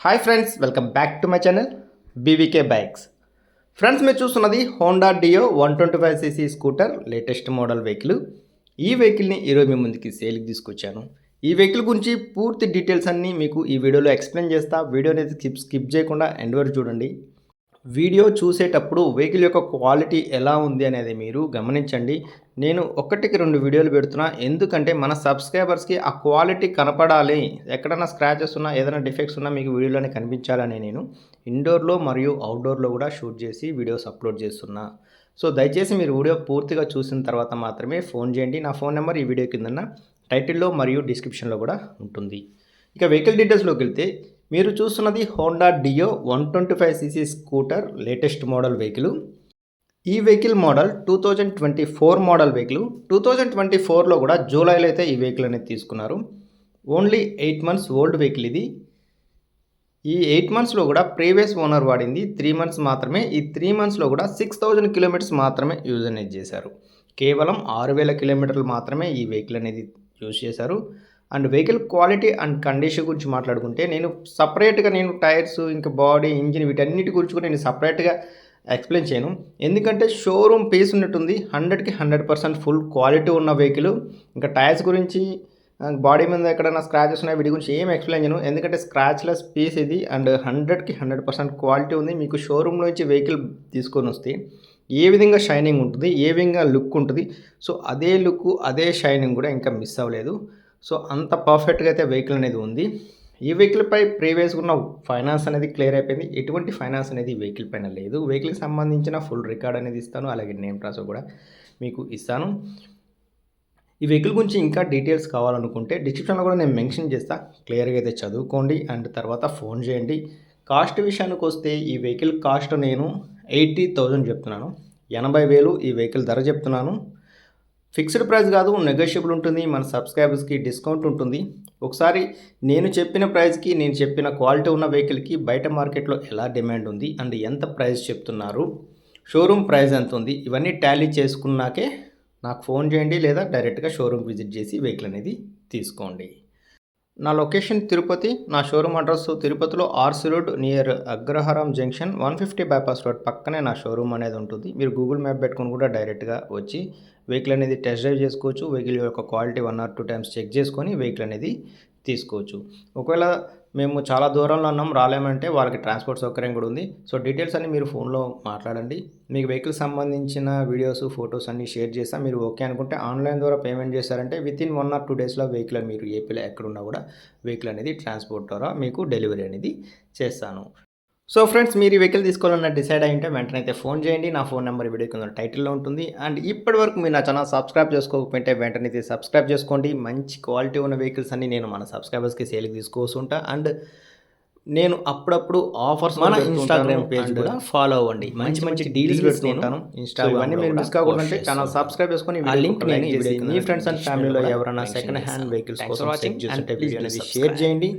Hi friends welcome back to my channel BVK bikes friends మీరు చూస్తున్నది Honda Dio one twenty five CC scooter latest model vehicle ఈ వెహికల్ని ఈరోజు మీ ముందుకి సేల్కి తీసుకొచ్చాను. ఈ వెహికల్ గురించి పూర్తి డీటెయిల్స్ అన్నీ మీకు ఈ వీడియోలో ఎక్స్ప్లెయిన్ చేస్తా. వీడియో అనేది స్కిప్ స్కిప్ చేయకుండా ఎండ్ వరకు చూడండి. వీడియో చూసేటప్పుడు వెహికల్ యొక్క క్వాలిటీ ఎలా ఉంది అనేది మీరు గమనించండి. నేను ఒకటికి రెండు వీడియోలు పెడుతున్నా. ఎందుకంటే మన సబ్స్క్రైబర్స్కి ఆ క్వాలిటీ కనపడాలి. ఎక్కడైనా స్క్రాచెస్ ఉన్నా ఏదైనా డిఫెక్ట్స్ ఉన్నా మీకు వీడియోలోనే కనిపించాలని నేను ఇండోర్లో మరియు అవుట్డోర్లో కూడా షూట్ చేసి వీడియోస్ అప్లోడ్ చేస్తున్నా. సో దయచేసి మీరు వీడియో పూర్తిగా చూసిన తర్వాత మాత్రమే ఫోన్ చేయండి. నా ఫోన్ నెంబర్ ఈ వీడియో కిందన్న టైటిల్లో మరియు డిస్క్రిప్షన్లో కూడా ఉంటుంది. ఇక వెహికల్ డీటెయిల్స్లోకి వెళ్తే మీరు చూస్తున్నది Honda Dio one twenty five CC scooter latest model vehicle. ఈ vehicle model two thousand twenty four model vehicle. Two thousand twenty ఫోర్లో కూడా జూలైలో అయితే ఈ వెహికల్ అనేది తీసుకున్నారు. Only eight months old vehicle ఇది. ఈ ఎయిట్ మంత్స్లో కూడా ప్రీవియస్ ఓనర్ వాడింది. త్రీ మంత్స్ మాత్రమే. ఈ త్రీ మంత్స్లో కూడా సిక్స్ థౌజండ్ కిలోమీటర్స్ మాత్రమే యూజ్ అనేది చేశారు. కేవలం ఆరు వేల కిలోమీటర్లు మాత్రమే ఈ వెహికల్ అనేది యూజ్ చేశారు. And vehicle quality and condition గురించి మాట్లాడుకుంటే నేను సపరేట్గా నేను టైర్స్ ఇంకా బాడీ ఇంజిన్ వీటన్నిటి గురించి కూడా నేను సపరేట్గా ఎక్స్ప్లెయిన్ చేయను. ఎందుకంటే షోరూమ్ పీస్ ఉన్నట్టుంది. హండ్రెడ్కి హండ్రెడ్ పర్సెంట్ ఫుల్ క్వాలిటీ ఉన్న వెహికల్. ఇంకా టైర్స్ గురించి బాడీ మీద ఎక్కడైనా స్క్రాచెస్ ఉన్నాయి వీటి గురించి ఏం ఎక్స్ప్లెయిన్ చేయను. ఎందుకంటే స్క్రాచ్లెస్ పీస్ ఇది. అండ్ హండ్రెడ్కి హండ్రెడ్ పర్సెంట్ క్వాలిటీ ఉంది. మీకు షోరూమ్ నుంచి వెహికల్ తీసుకొని వస్తే ఏ విధంగా షైనింగ్ ఉంటుంది ఏ విధంగా లుక్ ఉంటుంది. సో అదే లుక్ అదే షైనింగ్ కూడా ఇంకా మిస్ అవ్వలేదు. సో అంత పర్ఫెక్ట్గా అయితే వెహికల్ అనేది ఉంది. ఈ వెహికల్పై ప్రీవియస్గా ఉన్న ఫైనాన్స్ అనేది క్లియర్ అయిపోయింది. ఎటువంటి ఫైనాన్స్ అనేది వెహికల్ పైన లేదు. వెహికల్కి సంబంధించిన ఫుల్ రికార్డ్ అనేది ఇస్తాను. అలాగే నేమ్ ట్రాన్స్ఫర్ కూడా మీకు ఇస్తాను. ఈ వెహికల్ గురించి ఇంకా డీటెయిల్స్ కావాలనుకుంటే డిస్క్రిప్షన్లో కూడా నేను మెన్షన్ చేస్తా. క్లియర్గా అయితే చదువుకోండి. అండ్ తర్వాత ఫోన్ చేయండి. కాస్ట్ విషయానికి వస్తే ఈ వెహికల్ కాస్ట్ నేను ఎయిటీ థౌజండ్ చెప్తున్నాను. ఎనభై వేలు ఈ వెహికల్ ధర చెప్తున్నాను. ఫిక్స్డ్ ప్రైస్ కాదు నెగోషియబుల్ ఉంటుంది. మన సబ్స్క్రైబర్స్కి డిస్కౌంట్ ఉంటుంది. ఒకసారి నేను చెప్పిన ప్రైస్కి నేను చెప్పిన క్వాలిటీ ఉన్న వెహికల్కి బయట మార్కెట్లో ఎలా డిమాండ్ ఉంది అండ్ ఎంత ప్రైస్ చెప్తున్నారు షోరూమ్ ప్రైస్ ఎంత ఉంది ఇవన్నీ టాలీ చేసుకున్నాకే నాకు ఫోన్ చేయండి లేదా డైరెక్ట్గా షోరూమ్ విజిట్ చేసి వెహికల్ అనేది తీసుకోండి. నా లొకేషన్ తిరుపతి నా షోరూమ్ అడ్రస్ తిరుపతిలో RC road near Agraharam junction one fifty bypass road పక్కనే నా షోరూమ్ అనేది ఉంటుంది. మీరు గూగుల్ మ్యాప్ పెట్టుకొని కూడా డైరెక్ట్గా వచ్చి వెహికల్ అనేది టెస్ట్ డ్రైవ్ చేసుకోవచ్చు. వెహికల్ యొక్క quality one or two times check చేసుకొని వెహికల్ అనేది తీసుకోవచ్చు. ఒకవేళ మేము చాలా దూరంలో ఉన్నాం రాలేమంటే వాళ్ళకి ట్రాన్స్పోర్ట్ సౌకర్యం కూడా ఉంది. సో డీటెయిల్స్ అన్ని మీరు ఫోన్లో మాట్లాడండి. మీకు వెహికల్ సంబంధించిన వీడియోస్ ఫొటోస్ అన్ని షేర్ చేస్తాను మీరు ఓకే అనుకుంటే ఆన్లైన్ ద్వారా పేమెంట్ చేశారంటే within one or two డేస్లో వెహికల్ మీరు ఏపీలో ఎక్కడున్నా కూడా వెహికల్ అనేది ట్రాన్స్పోర్ట్ ద్వారా మీకు డెలివరీ అనేది చేస్తాను. సో ఫ్రెండ్స్ మీరు ఈ వెహికల్ తీసుకోవాలన్న డిసైడ్ అయ్యింటే వెంటనే అయితే ఫోన్ చేయండి. నా ఫోన్ నెంబర్ వీడియో కింద టైటిల్లో ఉంటుంది. అండ్ ఇప్పటి వరకు మీరు నా ఛానల్ సబ్స్క్రైబ్ చేసుకోకపోతే వెంటనే అయితే సబ్స్క్రైబ్ చేసుకోండి. మంచి క్వాలిటీ ఉన్న వెహికల్స్ అన్ని నేను మన సబ్స్క్రైబర్స్కి సేల్కి తీసుకొస్తుంటా అండ్ నేను అప్పుడప్పుడు ఆఫర్స్ మన ఇన్స్టాగ్రామ్ పేజ్ కూడా ఫాలో అవ్వండి. మంచి మంచి డీల్స్ పెడుతుంటాను ఇన్స్టా ఇవన్నీ మీరు మిస్ కాకుండా అంటే ఛానల్ సబ్స్క్రైబ్ చేసుకొని ఆ లింక్ నేను మీ ఫ్రెండ్స్ అండ్ ఫ్యామిలీలో ఎవరైనా సెకండ్ హ్యాండ్ వెహికల్స్ కోసం చెక్ చేస్తుంటే వీడియో అనేది షేర్ చేయండి.